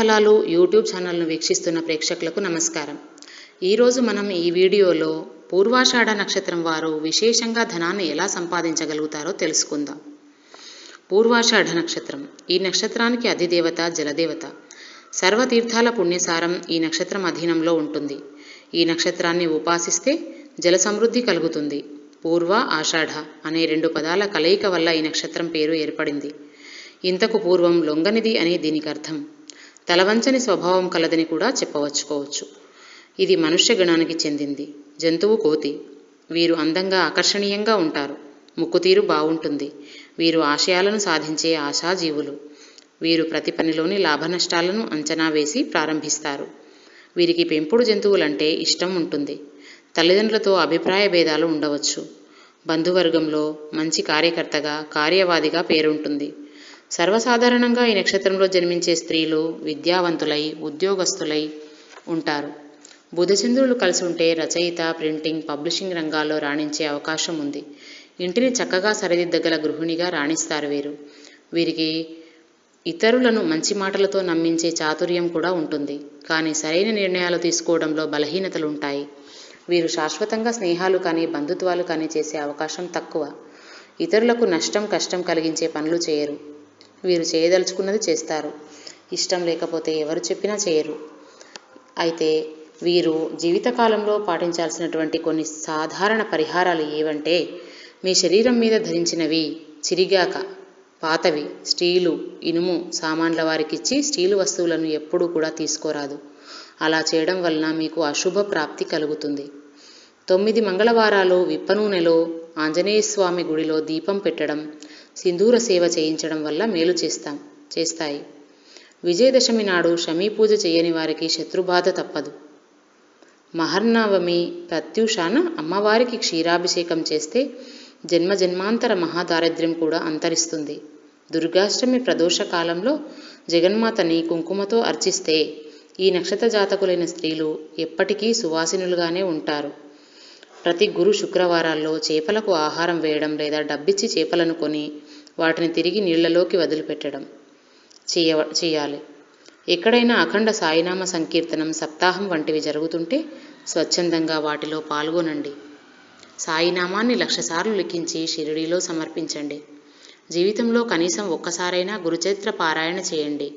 ఫలాలు యూట్యూబ్ ఛానల్ను వీక్షిస్తున్న ప్రేక్షకులకు నమస్కారం. ఈరోజు మనం ఈ వీడియోలో పూర్వాషాఢ నక్షత్రం వారు విశేషంగా ధనాన్ని ఎలా సంపాదించగలుగుతారో తెలుసుకుందాం. పూర్వాషాఢ నక్షత్రం. ఈ నక్షత్రానికి అధిదేవత జలదేవత. సర్వతీర్థాల పుణ్యసారం ఈ నక్షత్రం అధీనంలో ఉంటుంది. ఈ నక్షత్రాన్ని ఉపాసిస్తే జల సమృద్ధి కలుగుతుంది. పూర్వ ఆషాఢ అనే రెండు పదాల కలయిక వల్ల ఈ నక్షత్రం పేరు ఏర్పడింది. ఇంతకు పూర్వం లొంగనిది అని దీనికి అర్థం తలవంచని స్వభావం కలదని కూడా చెప్పవచ్చుకోవచ్చు. ఇది మనుష్య గణానికి చెందింది. జంతువు కోతి. వీరు అందంగా ఆకర్షణీయంగా ఉంటారు. ముక్కుతీరు బాగుంటుంది వీరు ఆశయాలను సాధించే ఆశాజీవులు. వీరు ప్రతి పనిలోని లాభనష్టాలను అంచనా వేసి ప్రారంభిస్తారు. వీరికి పెంపుడు జంతువులంటే ఇష్టం ఉంటుంది. తల్లిదండ్రులతో అభిప్రాయ భేదాలు ఉండవచ్చు. బంధువర్గంలో మంచి కార్యకర్తగా కార్యవాదిగా పేరుంటుంది. సర్వసాధారణంగా ఈ నక్షత్రంలో జన్మించే స్త్రీలు విద్యావంతులై ఉద్యోగస్తులై ఉంటారు. బుధచంద్రులు కలిసి ఉంటే రచయిత ప్రింటింగ్ పబ్లిషింగ్ రంగాల్లో రాణించే అవకాశం ఉంది. ఇంటిని చక్కగా సరిదిద్దగల గృహిణిగా రాణిస్తారు వీరు. వీరికి ఇతరులను మంచి మాటలతో నమ్మించే చాతుర్యం కూడా ఉంటుంది. కానీ సరైన నిర్ణయాలు తీసుకోవడంలో బలహీనతలు ఉంటాయి. వీరు శాశ్వతంగా స్నేహాలు కానీ బంధుత్వాలు కానీ చేసే అవకాశం తక్కువ. ఇతరులకు నష్టం కష్టం కలిగించే పనులు చేయరు. వీరు చేయదలుచుకున్నది చేస్తారు. ఇష్టం లేకపోతే ఎవరు చెప్పినా చేయరు. అయితే వీరు జీవితకాలంలో పాటించాల్సినటువంటి కొన్ని సాధారణ పరిహారాలు ఏవంటే మీ శరీరం మీద ధరించినవి చిరిగాక పాతవి స్టీలు ఇనుము సామాన్ల వారికిచ్చి స్టీలు వస్తువులను ఎప్పుడూ కూడా తీసుకోరాదు. అలా చేయడం వలన మీకు అశుభ ప్రాప్తి కలుగుతుంది. తొమ్మిది మంగళవారాలు విప్ప నూనెలో ఆంజనేయస్వామి గుడిలో దీపం పెట్టడం సింధూర సేవ చేయించడం వల్ల మేలు చేస్తాం చేస్తాయి. విజయదశమి నాడు షమీ పూజ చేయని వారికి శత్రుబాధ తప్పదు. మహర్నవమి ప్రత్యూషాన అమ్మవారికి క్షీరాభిషేకం చేస్తే జన్మ జన్మాంతర మహాదారిద్ర్యం కూడా అంతరిస్తుంది. దుర్గాష్టమి ప్రదోష కాలంలో జగన్మాతని కుంకుమతో అర్చిస్తే ఈ నక్షత్ర జాతకులైన స్త్రీలు ఎప్పటికీ సువాసినులుగానే ఉంటారు. ప్రతి గురు శుక్రవారాల్లో చేపలకు ఆహారం వేయడం లేదా డబ్బిచ్చి చేపలను కొని వాటిని తిరిగి నీళ్ళలోకి వదిలిపెట్టడం చేయ చేయాలి. ఎక్కడైనా అఖండ సాయినామ సంకీర్తనం సప్తాహం వంటివి జరుగుతుంటే స్వచ్ఛందంగా వాటిలో పాల్గొనండి. సాయినామాన్ని లక్షసార్లు లిఖించి షిరిడీలో సమర్పించండి. జీవితంలో కనీసం ఒక్కసారైనా గురుచరిత్ర పారాయణ చేయండి.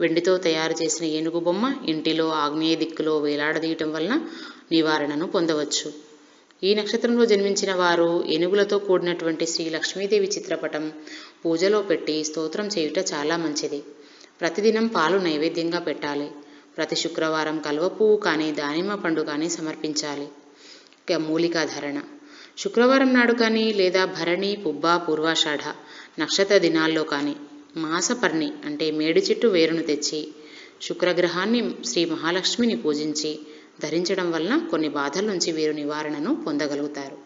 వెండితో తయారు చేసిన ఏనుగు బొమ్మ ఇంటిలో ఆగ్నేయ దిక్కులో వేలాడదీయటం వలన నివారణను పొందవచ్చు. ఈ నక్షత్రంలో జన్మించిన వారు ఏనుగులతో కూడినటువంటి శ్రీ లక్ష్మీదేవి చిత్రపటం పూజలో పెట్టి స్తోత్రం చేయుట చాలా మంచిది. ప్రతిదినం పాలు నైవేద్యంగా పెట్టాలి. ప్రతి శుక్రవారం కలువ పువ్వు కానీ దానిమ్మ పండు కానీ సమర్పించాలి. ఇక మూలికా ధరణ. శుక్రవారం నాడు కానీ లేదా భరణి పుబ్బ పూర్వాషాఢ నక్షత్ర దినాల్లో కానీ మాసపర్ణి అంటే మేడి చెట్టు వేరును తెచ్చి శుక్రగ్రహాన్ని శ్రీ మహాలక్ష్మిని పూజించి ధరించడం వలన కొన్ని బాధల నుంచి వీరు నివారణను పొందగలుగుతారు.